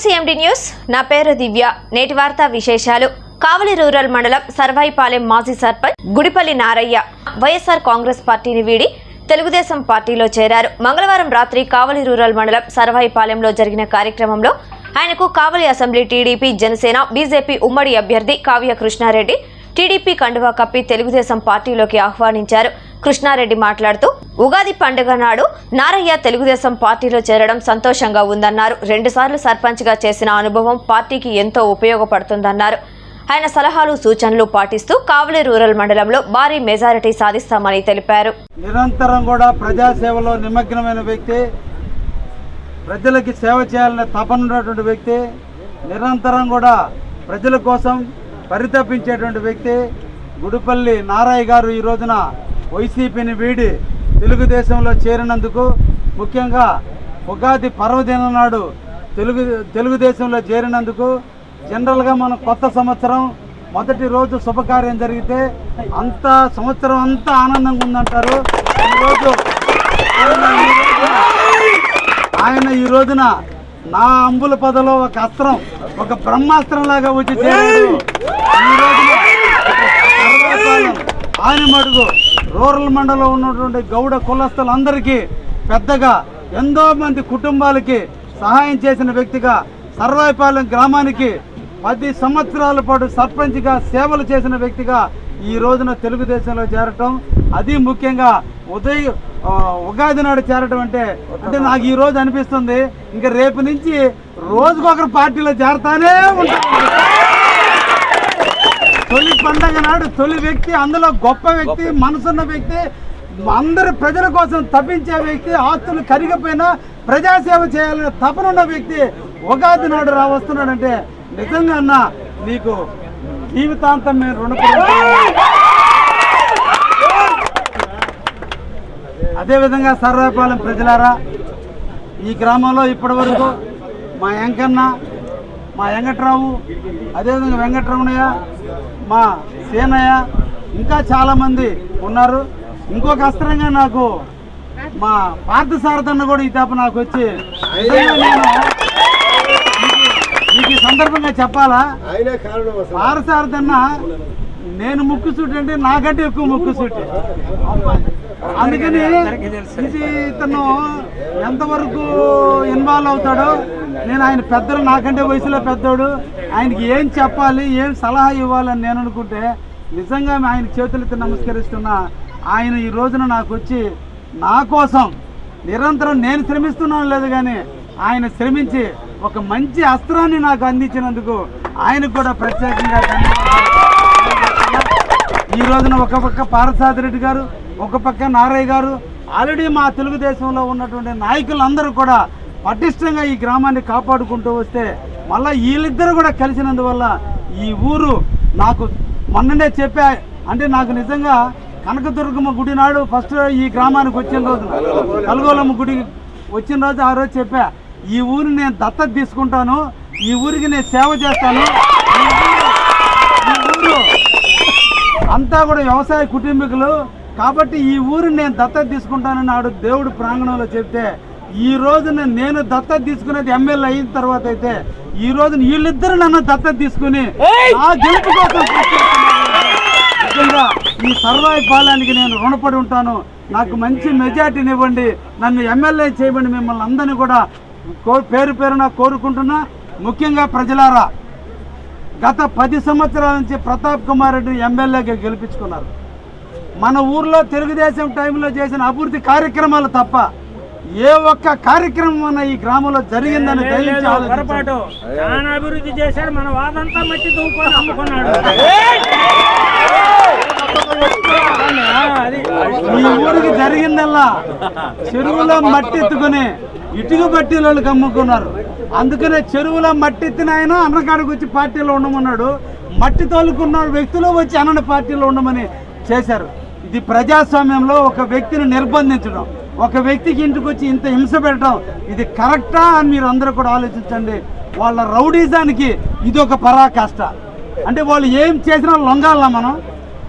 CMD news నా పేరు దివ్య. నేటి వార్తా విశేషాలు. కావలి రూరల్ మండలం సర్వాయిపాలెం మాజీ సర్పంచ్ గుడిపల్లి నారయ్య వైఎస్ఆర్ కాంగ్రెస్ పార్టీని వీడి తెలుగుదేశం పార్టీలో చేరారు. మంగళవారం రాత్రి కావలి రూరల్ మండలం సర్వాయిపాలెంలో జరిగిన కార్యక్రమంలో ఆయనకు Kavali assembly TDP Janasena BJP ఉమ్మడి అభ్యర్థి కావ్య కృష్ణారెడ్డి టీడీపీ కండువా కప్పి తెలుగుదేశం పార్టీలోకి ఆహ్వానించారు. కృష్ణారెడ్డి మాట్లాడుతూ ఉగాది పండుగ నాడు నారయ్య తెలుగుదేశం పార్టీలో చేరడం సంతోషంగా ఉందన్నారు. రెండుసార్లు సర్పంచ్గా చేసిన అనుభవం పార్టీకి ఎంతో ఉపయోగపడుతుందన్నారు. ఆయన సలహాలు సూచనలు పాటిస్తూ కావలి రూరల్ మండలంలో భారీ మెజారిటీ సాధిస్తామని తెలిపారు. నిరంతరం కూడా ప్రజాసేవలో నిమగ్నమైన వ్యక్తి ప్రజలకి సేవ చేయాలనే తపన ఉన్నటువంటి వ్యక్తి నిరంతరం కూడా ప్రజల కోసం పరితపించేటువంటి వ్యక్తి గుడిపల్లి నారాయ్ గారు ఈ రోజున వైసీపీని వీడి తెలుగుదేశంలో చేరినందుకు ముఖ్యంగా ఉగాది పర్వదినం నాడు తెలుగు తెలుగుదేశంలో చేరినందుకు జనరల్గా మనం కొత్త సంవత్సరం మొదటి రోజు శుభకార్యం జరిగితే అంత సంవత్సరం అంతా ఆనందంగా ఉందంటారు. ఈరోజు ఆయన ఈ రోజున ఆయన ఈ రోజున నా అంబుల పదలో ఒక అస్త్రం ఒక బ్రహ్మాస్త్రం లాగా వచ్చి చేరాడు ఈ రోజున ఆయన మడుగు రూరల్ మండలం ఉన్నటువంటి గౌడ కులస్తులందరికీ పెద్దగా ఎంతో మంది కుటుంబాలకి సహాయం చేసిన వ్యక్తిగా సర్వాయిపాలెం గ్రామానికి పది సంవత్సరాల పాటు సర్పంచ్గా సేవలు చేసిన వ్యక్తిగా ఈ రోజున తెలుగుదేశంలో చేరటం. అది ముఖ్యంగా ఉదయం ఉగాది నాడు చేరటం అంటే అంటే నాకు ఈ రోజు అనిపిస్తుంది. ఇంకా రేపు నుంచి రోజుకొకరు పార్టీలో చేరతానే ఉంటాను తొలి పండగ నాడు తొలి వ్యక్తి అందులో గొప్ప వ్యక్తి మనసున్న వ్యక్తి అందరి ప్రజల కోసం తప్పించే వ్యక్తి ఆస్తులు కరిగిపోయినా ప్రజాసేవ చేయాలనే తపనున్న వ్యక్తి ఉగాది నాడు రా వస్తున్నాడంటే నిజంగా అన్న నీకు జీవితాంతం మేము రుణపడి అదేవిధంగా సర్వేపాలెం ప్రజలారా ఈ గ్రామంలో ఇప్పటి వరకు మా వెంకన్న మా వెంకట్రావు అదేవిధంగా వెంకటరమణయ్య మా సేనయ్య ఇంకా చాలామంది ఉన్నారు. ఇంకొక అస్త్రంగా నాకు మా పార్థసారథన్న కూడా ఈ తప్ప నాకు వచ్చి నేను మీకు- ఈ సందర్భంగా చెప్పాలా? అసలు. పార్థసారథన్న నేను ముక్కు సూటి అంటే నాకంటే ఎక్కువ ముక్కు సూటి అందుకని ఇది ఇతను ఎంతవరకు ఇన్వాల్వ్ అవుతాడో నేను ఆయన పెద్దలు నాకంటే వయసులో పెద్దోడు ఆయనకి ఏం చెప్పాలి ఏం సలహా ఇవ్వాలని నేను అనుకుంటే నిజంగా ఆయన చేతులెత్తి నమస్కరిస్తున్నా. ఆయన ఈ రోజున నాకు వచ్చి నా కోసం నిరంతరం నేను శ్రమిస్తున్నాను లేదు కానీ ఆయన శ్రమించి ఒక మంచి అస్త్రాన్ని నాకు అందించినందుకు ఆయనకు కూడా ప్రత్యేకంగా ఈ రోజున ఒక పక్క పారసాది రెడ్డి గారు ఒక పక్క నారయ్య గారు ఆల్రెడీ మా తెలుగుదేశంలో ఉన్నటువంటి నాయకులందరూ కూడా పటిష్టంగా ఈ గ్రామాన్ని కాపాడుకుంటూ వస్తే మళ్ళీ వీళ్ళిద్దరూ కూడా కలిసినందువల్ల ఈ ఊరు నాకు మొన్ననే చెప్పా అంటే నాకు నిజంగా కనకదుర్గమ్మ గుడి నాడు ఫస్ట్ ఈ గ్రామానికి వచ్చిన రోజు కలగోలమ్మ గుడి వచ్చిన రోజు ఆ రోజు చెప్పా ఈ ఊరిని నేను దత్తత తీసుకుంటాను ఈ ఊరికి నేను సేవ చేస్తాను అంతా కూడా వ్యవసాయ కుటుంబీకులు కాబట్టి ఈ ఊరిని నేను దత్తత తీసుకుంటానని నాడు దేవుడు ప్రాంగణంలో చెప్తే ఈ రోజున నేను దత్తత తీసుకునేది ఎమ్మెల్యే అయిన తర్వాత అయితే ఈ రోజు వీళ్ళిద్దరు నన్ను దత్తత తీసుకుని నా గెలుపు కోసం. నిజంగా ఈ సర్వాయి పాలానికి నేను రుణపడి ఉంటాను. నాకు మంచి మెజార్టీని ఇవ్వండి నన్ను ఎమ్మెల్యే చేయమండి మిమ్మల్ని అందరినీ కూడా పేరు పేరున కోరుకుంటున్నా. ముఖ్యంగా ప్రజలారా గత పది సంవత్సరాల నుంచి ప్రతాప్ కుమార్ రెడ్డి ఎమ్మెల్యేగా గెలిపించుకున్నారు. మన ఊర్లో తెలుగుదేశం టైంలో చేసిన అభివృద్ధి కార్యక్రమాలు తప్ప ఏ ఒక్క కార్యక్రమం అన్న ఈ గ్రామంలో జరిగిందని. పొరపాటు. చాలా అభివృద్ధి చేశాడు మన వాదంతా మట్టి దువ్వుకొని అమ్ముకున్నాడు. ఈ ఊరికి జరిగిందల్లా చెరువులో మట్టి ఎత్తుకుని ఇటుక బట్టీలకు అమ్ముకున్నారు. అందుకనే చెరువులో మట్టి ఎత్తిన ఆయన అన్నకాడికి వచ్చి పార్టీలో ఉండమన్నాడు. మట్టి తోలుకున్న వ్యక్తులు వచ్చి అన్న పార్టీలో ఉండమని చేశారు. ఇది ప్రజాస్వామ్యంలో ఒక వ్యక్తిని నిర్బంధించడం ఒక వ్యక్తికి ఇంటికి వచ్చి ఇంత హింస పెట్టడం ఇది కరెక్టా అని మీరు అందరూ కూడా ఆలోచించండి. వాళ్ళ రౌడీజానికి ఇది ఒక పరాకాష్ట. అంటే వాళ్ళు ఏం చేసినా లొంగాలా మనం.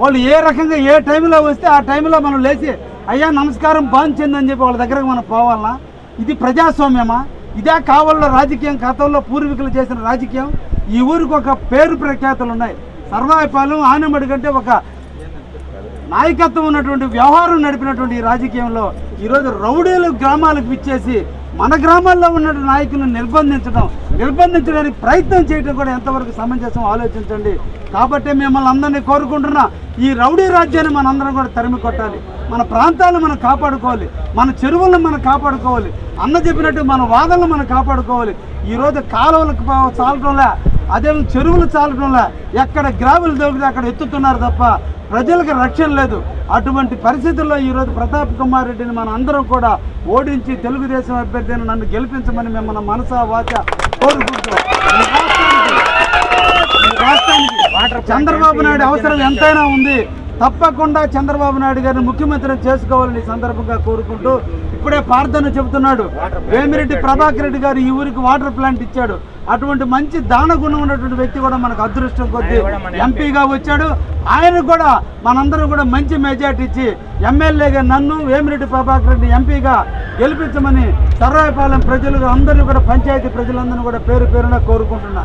వాళ్ళు ఏ రకంగా ఏ టైంలో వస్తే ఆ టైంలో మనం లేచి అయ్యా నమస్కారం బాగుంచిందని చెప్పి వాళ్ళ దగ్గరకు మనం పోవాలా ఇది ప్రజాస్వామ్యమా? ఇదే కావాలో రాజకీయం గతంలో పూర్వీకులు చేసిన రాజకీయం. ఈ ఊరికి ఒక పేరు ప్రఖ్యాతులు ఉన్నాయి. సర్వాయిపాలెం ఆనమడి కంటే ఒక నాయకత్వం ఉన్నటువంటి వ్యవహారం నడిపినటువంటి రాజకీయంలో ఈరోజు రౌడీలు గ్రామాలకు విచ్చేసి మన గ్రామాల్లో ఉన్న నాయకులను నిర్బంధించడం నిర్బంధించడానికి ప్రయత్నం చేయడం కూడా ఎంతవరకు సమంజసం ఆలోచించండి. కాబట్టి మిమ్మల్ని అందరినీ కోరుకుంటున్నా ఈ రౌడీ రాజ్యాన్ని మనందరం కూడా తరిమి కొట్టాలి. మన ప్రాంతాలను మనం కాపాడుకోవాలి. మన చెరువులను మనం కాపాడుకోవాలి. అన్న చెప్పినట్టు మన వాదనలు మనం కాపాడుకోవాలి. ఈరోజు కాలువలకు పా- అదే చెరువులు చాలటంలే ఎక్కడ గ్రావులు దొరికితే అక్కడ ఎత్తుతున్నారు తప్ప ప్రజలకు రక్షణ లేదు. అటువంటి పరిస్థితుల్లో ఈరోజు ప్రతాప్ కుమార్ రెడ్డిని మన అందరం కూడా ఓడించి తెలుగుదేశం అభ్యర్థిని నన్ను గెలిపించమని మిమ్మల్ని మనసా వాచ కోరుకుంటూ ఈ రాష్ట్రానికి ఈ రాష్ట్రానికి చంద్రబాబు నాయుడు అవసరం ఎంతైనా ఉంది. తప్పకుండా చంద్రబాబు నాయుడు గారిని ముఖ్యమంత్రిని చేసుకోవాలని సందర్భంగా కోరుకుంటూ ఇప్పుడే ప్రార్థన చెబుతున్నాడు. వేమిరెడ్డి ప్రభాకర్ రెడ్డి గారు ఈ ఊరికి వాటర్ ప్లాంట్ ఇచ్చాడు. అటువంటి మంచి దాన గుణం ఉన్నటువంటి వ్యక్తి కూడా మనకు అదృష్టం కొద్దీ ఎంపీగా వచ్చాడు. ఆయన కూడా మనందరం కూడా మంచి మెజార్టీ ఇచ్చి ఎమ్మెల్యేగా నన్ను వేమిరెడ్డి ప్రభాకర్ రెడ్డి ఎంపీగా గెలిపించమని సర్వాయిపాలెం ప్రజలు అందరూ కూడా పంచాయతీ ప్రజలందరూ కూడా పేరు పేరున కోరుకుంటున్నా.